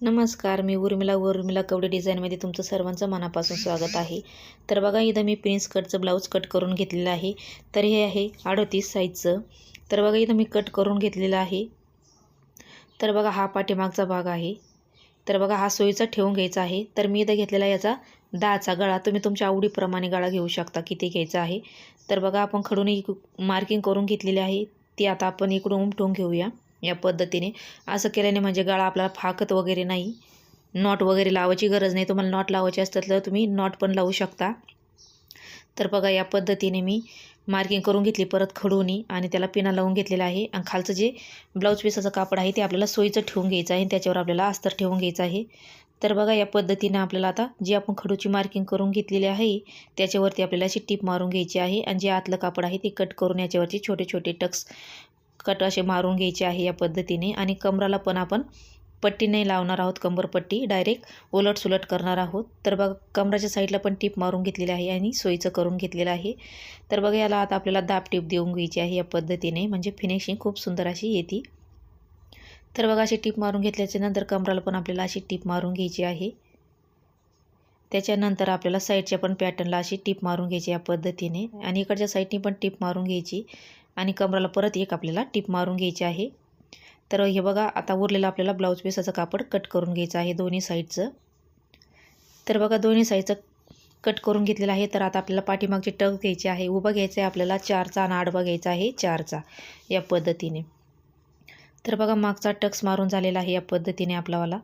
नमस्कार मी उर्मिला उर्मिला कवडे डिझाईनमध्ये तुमचं सर्वांचं मनापासून स्वागत आहे. तर बघा इथं मी प्रिन्स कटचं ब्लाऊज कट करून घेतलेलं आहे. तर हे आहे अडतीस साईजचं. तर बघा इथं मी कट करून घेतलेलं आहे. तर बघा हा पाठीमागचा भाग आहे. तर बघा हा सोयीचा ठेवून घ्यायचा आहे. तर मी इथं घेतलेला याचा दहाचा गळा. तुम्ही तुमच्या आवडीप्रमाणे गळा घेऊ शकता किती घ्यायचा आहे. तर बघा आपण खडून मार्किंग करून घेतलेली आहे. ती आता आपण इकडून उमटून घेऊया. या पद्धतीने. असं केल्याने म्हणजे गळा आपल्याला फाकत वगैरे नाही. नॉट वगैरे लावायची गरज नाही. तुम्हाला नॉट लावायचे असतात तर तुम्ही नॉट पण लावू शकता. तर बघा या पद्धतीने मी मार्किंग करून घेतली. परत खडूनी आणि त्याला पिना लावून घेतलेला आहे. आणि खालचं जे ब्लाऊज पीसाचं कापड आहे ते आपल्याला सोयीचं ठेवून घ्यायचं आहे आणि त्याच्यावर आपल्याला अस्तर ठेवून घ्यायचं आहे. तर बघा या पद्धतीने आपल्याला आता जी आपण खडूची मार्किंग करून घेतलेली आहे त्याच्यावरती आपल्याला अशी टीप मारून घ्यायची आहे. आणि जे आतलं कापड आहे ते कट करून याच्यावरती छोटे छोटे टक्स कट असे मारून घ्यायचे आहे या पद्धतीने आणि कमराला पण आपण पट्टी नाही लावणार आहोत कंबरपट्टी डायरेक्ट उलट सुलट करणार आहोत. तर बघा कमराच्या साईडला पण टीप मारून घेतलेली आहे आणि सोयीचं करून घेतलेलं आहे. तर बघा याला आता आपल्याला दाब टीप देऊन घ्यायची आहे या पद्धतीने. म्हणजे फिनिशिंग खूप सुंदर अशी येते. तर बघा अशी टीप मारून घेतल्याच्या नंतर कमराला पण आपल्याला अशी टीप मारून घ्यायची आहे. त्याच्यानंतर आपल्याला साईडच्या पण पॅटर्नला अशी टीप मारून घ्यायची या पद्धतीने. आणि इकडच्या साईडनी पण टीप मारून घ्यायची. आणि कमराला परत एक आपल्याला टिप मारून घ्यायची आहे. तर हे बघा आता उरलेलं आपल्याला ब्लाऊज पीसाचं कापड कट करून घ्यायचं आहे दोन्ही साईडचं तर बघा दोन्ही साईडचं कट करून घेतलेलं आहे. तर आता आपल्याला पाठीमागची टक घ्यायची आहे. उभं घ्यायचं आहे आपल्याला चारचा आणि आडवा घ्यायचा आहे चारचा या पद्धतीने. तर बघा मागचा टक्स मारून झालेला आहे या पद्धतीने आपलावाला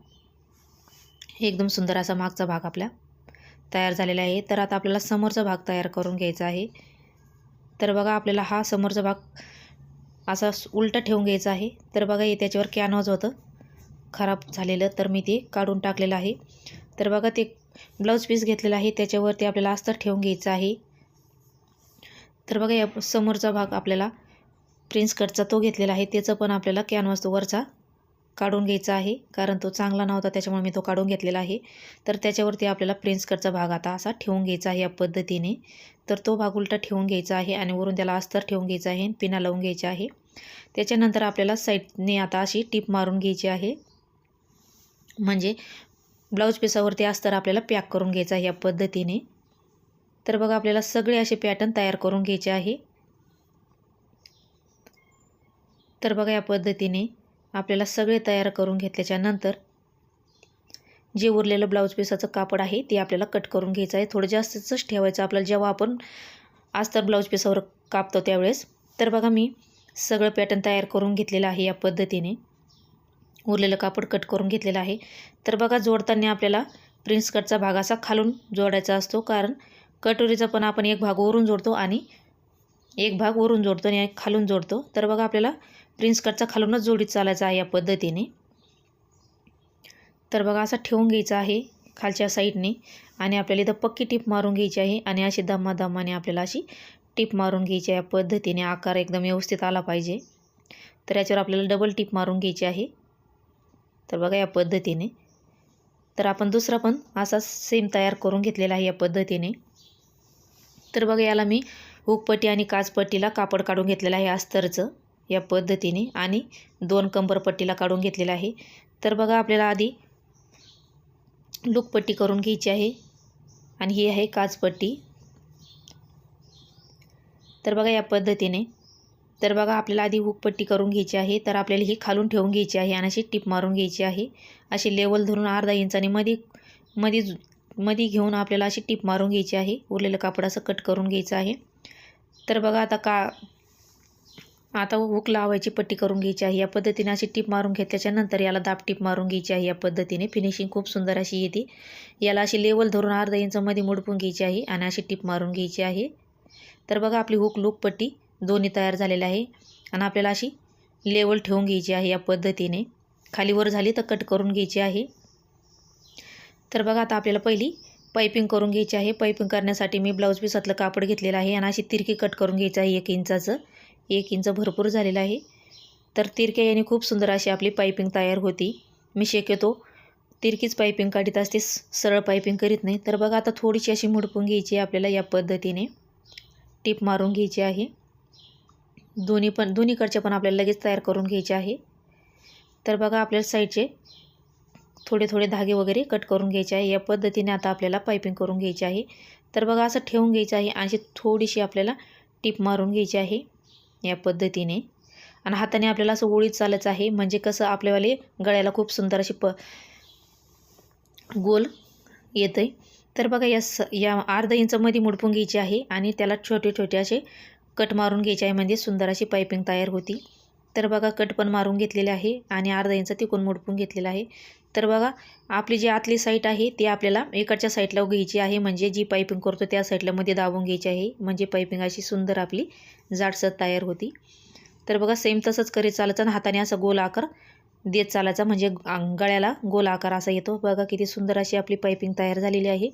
एकदम सुंदर असा मागचा भाग आपला तयार झालेला आहे. तर आता आपल्याला समोरचा भाग तयार करून घ्यायचा आहे. तर बघा आपल्याला हा समोरचा भाग असा उलटा ठेवून घ्यायचा आहे. तर बघा हे त्याच्यावर कॅनव्हाज होतं. खराब झालेलं तर मी ते काढून टाकलेलं आहे. तर बघा ते ब्लाऊज पीस घेतलेला आहे. त्याच्यावरती आपल्याला अस्तर ठेवून घ्यायचं आहे. तर बघा या समोरचा भाग आपल्याला प्रिन्स कटचा तो घेतलेला आहे. त्याचं पण आपल्याला कॅनव्हास तो वरचा काढून घ्यायचा आहे. कारण तो चांगला नव्हता त्याच्यामुळे मी तो काढून घेतलेला आहे. तर त्याच्यावरती आपल्याला प्रिन्स कटचा भाग आता असा ठेवून घ्यायचा आहे या पद्धतीने. तर तो भाग उलटा ठेवून घ्यायचा आहे आणि वरून त्याला अस्तर ठेवून घ्यायचा आहे पिना लावून घ्यायची आहे. त्याच्यानंतर आपल्याला साईडने आता अशी टीप मारून घ्यायची आहे. म्हणजे ब्लाऊज पिसावरती अस्तर आपल्याला पॅक करून घ्यायचा आहे या पद्धतीने. तर बघा आपल्याला सगळे असे पॅटर्न तयार करून घ्यायचे आहे. तर बघा या पद्धतीने आपल्याला सगळे तयार करून घेतल्याच्या नंतर जे उरलेलं ब्लाऊज पीसाचं कापड आहे ते आपल्याला कट करून घ्यायचं आहे. थोडं जास्तच ठेवायचं आपल्याला. जेव्हा आपण अस्तर ब्लाऊज पीसावर कापतो त्यावेळेस. तर बघा मी सगळं पॅटर्न तयार करून घेतलेलं आहे या पद्धतीने. उरलेलं कापड कट करून घेतलेलं आहे. तर बघा जोडताना आपल्याला प्रिन्स कटचा भाग असा खालून जोडायचा असतो. कारण कटोरीचा पण आपण एक भाग वरून जोडतो आणि एक भाग वरून जोडतो आणि एक खालून जोडतो. तर बघा आपल्याला प्रिन्स कटचा खालूनच जोडीत चालायचा आहे या पद्धतीने. तर बघा असा ठेवून घ्यायचा आहे खालच्या साईडने आणि आपल्याला इथं पक्की टीप मारून घ्यायची आहे आणि अशी दमादमाने आपल्याला अशी टीप मारून घ्यायची आहे या पद्धतीने. आकार एकदम व्यवस्थित आला पाहिजे. तर याच्यावर आपल्याला डबल टीप मारून घ्यायची आहे. तर बघा या पद्धतीने. तर आपण दुसरा पण असा सेम तयार करून घेतलेला आहे या पद्धतीने. तर बघा याला मी हुकपट्टी आणि काचपट्टीला कापड काढून घेतलेलं आहे अस्तरचं. या पद्धतीने आणि दोन कंबरपट्टीला काढून घेतलेला आहे. तर बघा आपल्याला आधी लुकपट्टी करून घ्यायची आहे आणि ही आहे काचपट्टी. तर बघा या पद्धतीने. तर बघा आपल्याला आधी हुकपट्टी करून घ्यायची आहे. तर आपल्याला ही खालून ठेवून घ्यायची आहे आणि अशी टिप मारून घ्यायची आहे. अशी लेवल धरून अर्धा इंचाने मध्ये मध्ये मध्ये घेऊन आपल्याला अशी टिप मारून घ्यायची आहे. उरलेलं कापड असं कट करून घ्यायचं आहे. तर बघा आता का आता हुक लावायची पट्टी करून घ्यायची आहे. या पद्धतीने अशी टीप मारून घेतल्याच्यानंतर याला दाब टीप मारून घ्यायची आहे. या पद्धतीने फिनिशिंग खूप सुंदर अशी येते. याला अशी लेवल धरून अर्धा इंचमध्ये मुडपून घ्यायची आहे आणि अशी टीप मारून घ्यायची आहे. तर बघा आपली हुक लूक पट्टी दोन्ही तयार झालेली आहे. आणि आपल्याला अशी लेवल ठेवून घ्यायची आहे या पद्धतीने. खालीवर झाली तर कट करून घ्यायची आहे. तर बघा आता आपल्याला पहिली पायपिंग करून घ्यायची आहे. पायपिंग करण्यासाठी मी ब्लाऊज पीसातलं कापड घेतलेलं आहे आणि अशी तिरकी कट करून घ्यायची आहे एक इंचाचं एक इंच भरपूर झालेलं आहे. तर तिरक्या याने खूप सुंदर अशी आपली पायपिंग तयार होती. मी शक्यतो तिरकीच पायपिंग काढीत असते सरळ पायपिंग करीत नाही. तर बघा आता थोडीशी अशी मुडपून घ्यायची आहे आपल्याला या पद्धतीने. टीप मारून घ्यायची आहे. दोन्ही पण दोन्हीकडचे पण आपल्याला लगेच तयार करून घ्यायचे आहे. तर बघा आपल्या साईडचे थोडे थोडे धागे वगैरे कट करून घ्यायचे आहे. या पद्धतीने आता आपल्याला पायपिंग करून घ्यायची आहे. तर बघा असं ठेवून घ्यायचं आहे आणि थोडीशी आपल्याला टिप मारून घ्यायची आहे. या पद्धतीने. आणि हाताने आपल्याला असं ओळीत चालायचं आहे. म्हणजे कसं आपल्यावाले गळ्याला खूप सुंदर अशी प गोल येतं आहे तर बघा या स या अर्धा इंचमध्ये मुडपून घ्यायची आहे आणि त्याला छोटे छोटे असे कट मारून घ्यायचे आहे. म्हणजे सुंदर अशी पायपिंग तयार होती. तर बघा कट पण मारून घेतलेले आहे आणि अर्धा इंच तिकून मुडपून घेतलेला आहे. तर बघा आपली जी आतली साईट आहे ती आपल्याला इकडच्या साईडला घ्यायची आहे. म्हणजे जी पायपिंग करतो त्या साईडला मध्ये दाबून घ्यायची आहे. म्हणजे पायपिंग अशी सुंदर आपली जाडसर तयार होती. तर बघा सेम तसंच करीत चालायचं आणि हाताने असा गोल आकार देत चालायचा. म्हणजे गळ्याला गोल आकार असा येतो. बघा किती सुंदर अशी आपली पायपिंग तयार झालेली आहे.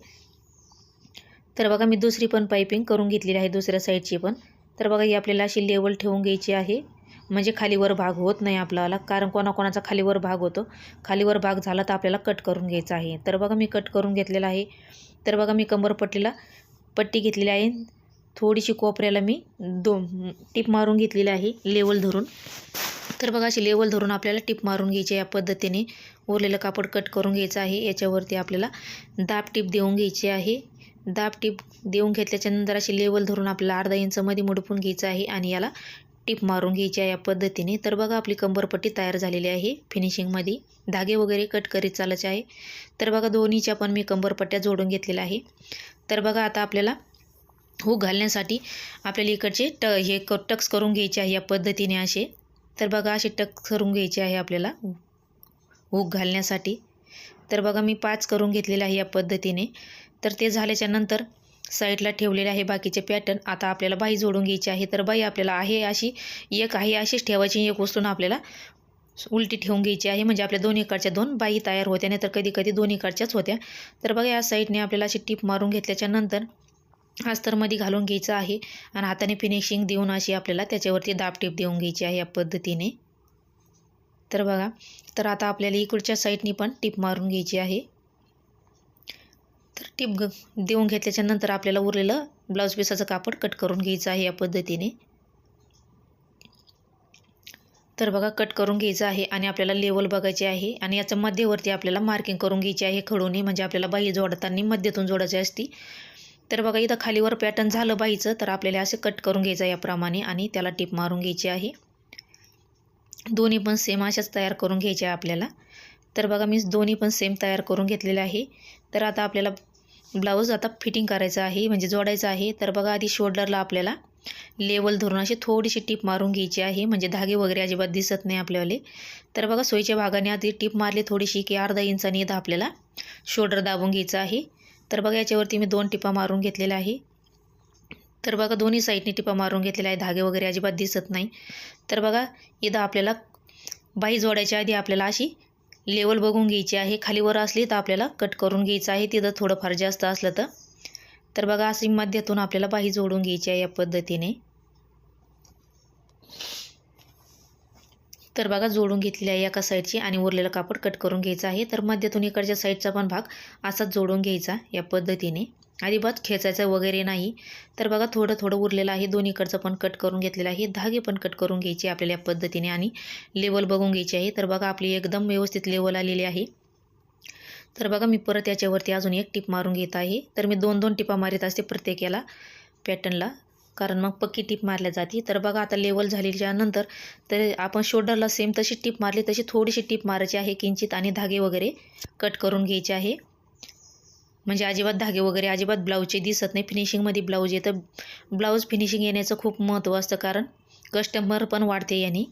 तर बघा मी दुसरी पण पायपिंग करून घेतलेली आहे दुसऱ्या साईडची पण. तर बघा ही आपल्याला अशी लेवल ठेवून घ्यायची आहे. म्हणजे खालीवर भाग होत नाही आपल्याला कारण कोणाकोणाचा खालीवर भाग होतो. खालीवर भाग झाला तर आपल्याला कट करून घ्यायचा आहे. तर बघा मी कट करून घेतलेला आहे. तर बघा मी कंबरपट्टीला पट्टी घेतलेली आहे. थोडीशी कोपऱ्याला मी दो टिप मारून घेतलेली आहे लेवल धरून. तर बघा अशी लेवल धरून आपल्याला टिप मारून घ्यायची या पद्धतीने उरलेलं कापड कट करून घ्यायचं आहे. याच्यावरती आपल्याला दाब टीप देऊन घ्यायची आहे. दाब टीप देऊन घेतल्याच्यानंतर अशी लेवल धरून आपल्याला अर्धा इंचमध्ये मुडपून घ्यायचं आहे आणि याला टिप मारून घ्यायची आहे या पद्धतीने. तर बघा आपली कंबरपट्टी तयार झालेली आहे फिनिशिंगमध्ये धागे वगैरे कट करीत चालायचे आहे. तर बघा दोन्हीच्या पण मी कंबरपट्ट्या जोडून घेतलेल्या आहे. तर बघा आता आपल्याला हूक घालण्यासाठी आपल्याला इकडचे ट हे क टक्स करून घ्यायचे आहे या पद्धतीने असे. तर बघा असे टक्स करून घ्यायचे आहे आपल्याला हूक घालण्यासाठी. तर बघा मी पाच करून घेतलेले आहे या पद्धतीने. तर ते झाल्याच्यानंतर साईडला ठेवलेले आहे बाकीचे पॅटर्न आता आपल्याला बाई जोडून घ्यायची आहे तर बाई आपल्याला आहे अशी एक आहे अशीच ठेवायची एक वस्तून आपल्याला उलटी ठेवून घ्यायची आहे. म्हणजे आपल्या दोन्ही कडच्या दोन बाई तयार होत्या नाही तर कधी कधी दोन्ही इकडच्याच होत्या. तर बघा या साईडने आपल्याला अशी टीप मारून घेतल्याच्या नंतर अस्तरमध्ये घालून घ्यायचं आहे आणि हाताने फिनिशिंग देऊन अशी आपल्याला त्याच्यावरती दाब टीप देऊन घ्यायची आहे या पद्धतीने. तर बघा तर आता आपल्याला इकडच्या साईडनी पण टीप मारून घ्यायची आहे. तर टीप ग देऊन घेतल्याच्या नंतर आपल्याला उरलेलं ब्लाऊज पीसाचं कापड कट करून घ्यायचं आहे या पद्धतीने. तर बघा कट करून घ्यायचं आहे आणि आपल्याला लेवल बघायचे आहे आणि याचं मध्यवर्ती आपल्याला मार्किंग करून घ्यायची आहे खडूने म्हणजे आपल्याला बाई जोडताना मध्यतून जोडायची असती. तर बघा इथं खालीवर पॅटर्न झालं बाईचं तर आपल्याला असे कट करून घ्यायचं याप्रमाणे आणि त्याला टीप मारून घ्यायची आहे. दोन्ही पण सेम अशाच तयार करून घ्यायच्या आपल्याला. तर बघा मी दोन्ही पण सेम तयार करून घेतलेले आहे. तर आता आपल्याला ब्लाऊज आता फिटिंग करायचं आहे म्हणजे जोडायचं आहे. तर बघा आधी शोल्डरला आपल्याला लेवल धरून अशी थोडीशी टीप मारून घ्यायची आहे. म्हणजे धागे वगैरे अजिबात दिसत नाही आपल्यावाले. तर बघा सोयीच्या भागाने आधी टीप मारली थोडीशी की अर्धा इंचाने इथं आपल्याला शोल्डर दाबून घ्यायचं आहे. तर बघा याच्यावरती मी दोन टिपा मारून घेतलेल्या आहे. तर बघा दोन्ही साईडने टिपा मारून घेतलेल्या आहे धागे वगैरे अजिबात दिसत नाही. तर बघा इथं आपल्याला बाई जोडायच्या आधी आपल्याला अशी लेवल बघून घ्यायची आहे. खालीवर असली तर आपल्याला कट करून घ्यायचं आहे. तिथं थोडंफार जास्त असलं तर. तर बघा अशी मध्यातून आपल्याला बाही जोडून घ्यायची आहे या पद्धतीने. तर बघा जोडून घेतलेली आहे एका साईडची आणि उरलेलं कापड कट करून घ्यायचं आहे. तर मध्यातून इकडच्या साईडचा पण भाग असाच जोडून घ्यायचा या पद्धतीने. अजिबात खेचायचं वगैरे नाही. तर बघा थोडं थोडं उरलेलं आहे. दोन्हीकडचं पण कट करून घेतलेलं आहे. धागे पण कट करून घ्यायचे आपल्याला या पद्धतीने आणि लेवल बघून घ्यायची आहे. तर बघा आपली एकदम व्यवस्थित लेवल आलेली आहे. तर बघा मी परत याच्यावरती अजून एक टिप मारून घेत आहे. तर मी दोन दोन टिपा मारीत असते प्रत्येक याला पॅटर्नला कारण मग पक्की टिप मारल्या जाते. तर बघा आता लेवल झालेल्यानंतर तर आपण शोल्डरला सेम तशी टिप मारली तशी थोडीशी टिप मारायची आहे किंचित आणि धागे वगैरे कट करून घ्यायचे आहे. म्हणजे अजिबात धागे वगैरे अजिबात ब्लाऊजचे दिसत नाही. फिनिशिंगमध्ये ब्लाऊज येतं. ब्लाऊज फिनिशिंग येण्याचं खूप महत्त्व असतं कारण कस्टमर पण वाढते याने.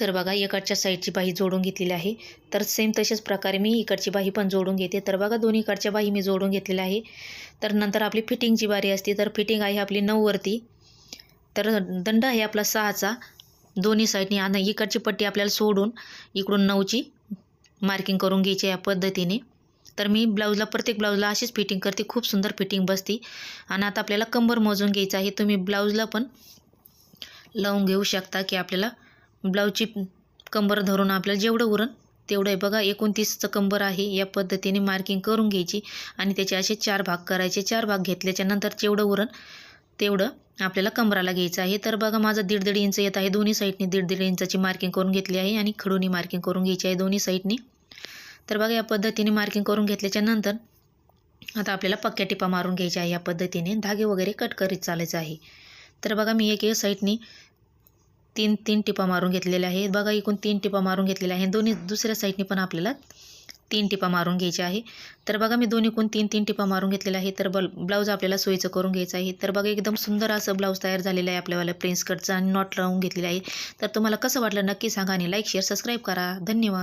तर बघा इकडच्या साईडची बाही जोडून घेतलेली आहे. तर सेम तशाच प्रकारे मी इकडची बाही पण जोडून घेते. तर बघा दोन्ही इकडच्या बाही मी जोडून घेतलेल्या आहे. तर नंतर आपली फिटिंगची बारी असते. तर फिटिंग आहे आपली नऊवरती तर दंड आहे आपला सहाचा. दोन्ही साईडनी आणि इकडची पट्टी आपल्याला सोडून इकडून नऊची मार्किंग करून घ्यायची या पद्धतीने. तर मी ब्लाऊजला प्रत्येक ब्लाऊजला अशीच फिटिंग करते. खूप सुंदर फिटिंग बसते. आणि आता आपल्याला कंबर मोजून घ्यायचं आहे. तुम्ही ब्लाऊजला पण लावून घेऊ शकता की आपल्याला ब्लाऊजची कंबर धरून आपल्याला जेवढं उरण तेवढं आहे. बघा एकोणतीसचं कंबर आहे. या पद्धतीने मार्किंग करून घ्यायची. आणि त्याचे असे चार भाग करायचे. चार भाग घेतल्याच्या नंतर जेवढं उरण तेवढं आपल्याला कंबराला घ्यायचं आहे. तर बघा माझं दीड दीड इंच येत आहे. दोन्ही साईडने दीड दीड इंचाची मार्किंग करून घेतली आहे. आणि खडूनी मार्किंग करून घ्यायची आहे. दोन्ही साईडनी तर बघा या पद्धतीने मार्किंग करून घेतल्याच्या नंतर आता आपल्याला पक्क्या टिपा मारून घ्यायच्या आहे. या पद्धतीने धागे वगैरे कट करीत चालायचं आहे. तर बघा मी एक एक साईडनी तीन तीन टिपा मारून घेतलेल्या आहेत. बघा एकूण तीन टिपा मारून घेतलेल्या आहेत. दोन्ही दुसऱ्या साईडनी पण आपल्याला तीन टिपा मारून घ्यायच्या आहे. तर बघा मी दोन एकूण तीन तीन टिपा मारून घेतलेल्या आहे तर बल ब्लाऊज आपल्याला सोयीचं करून घ्यायचं आहे. तर बघा एकदम सुंदर असं ब्लाऊज तयार झालेलं आहे आपल्यावाला प्रिन्स कटचं आणि नॉट लावून घेतलेलं आहे. तर तुम्हाला कसं वाटलं नक्की सांगा आणि लाईक शेअर सबस्क्राईब करा. धन्यवाद.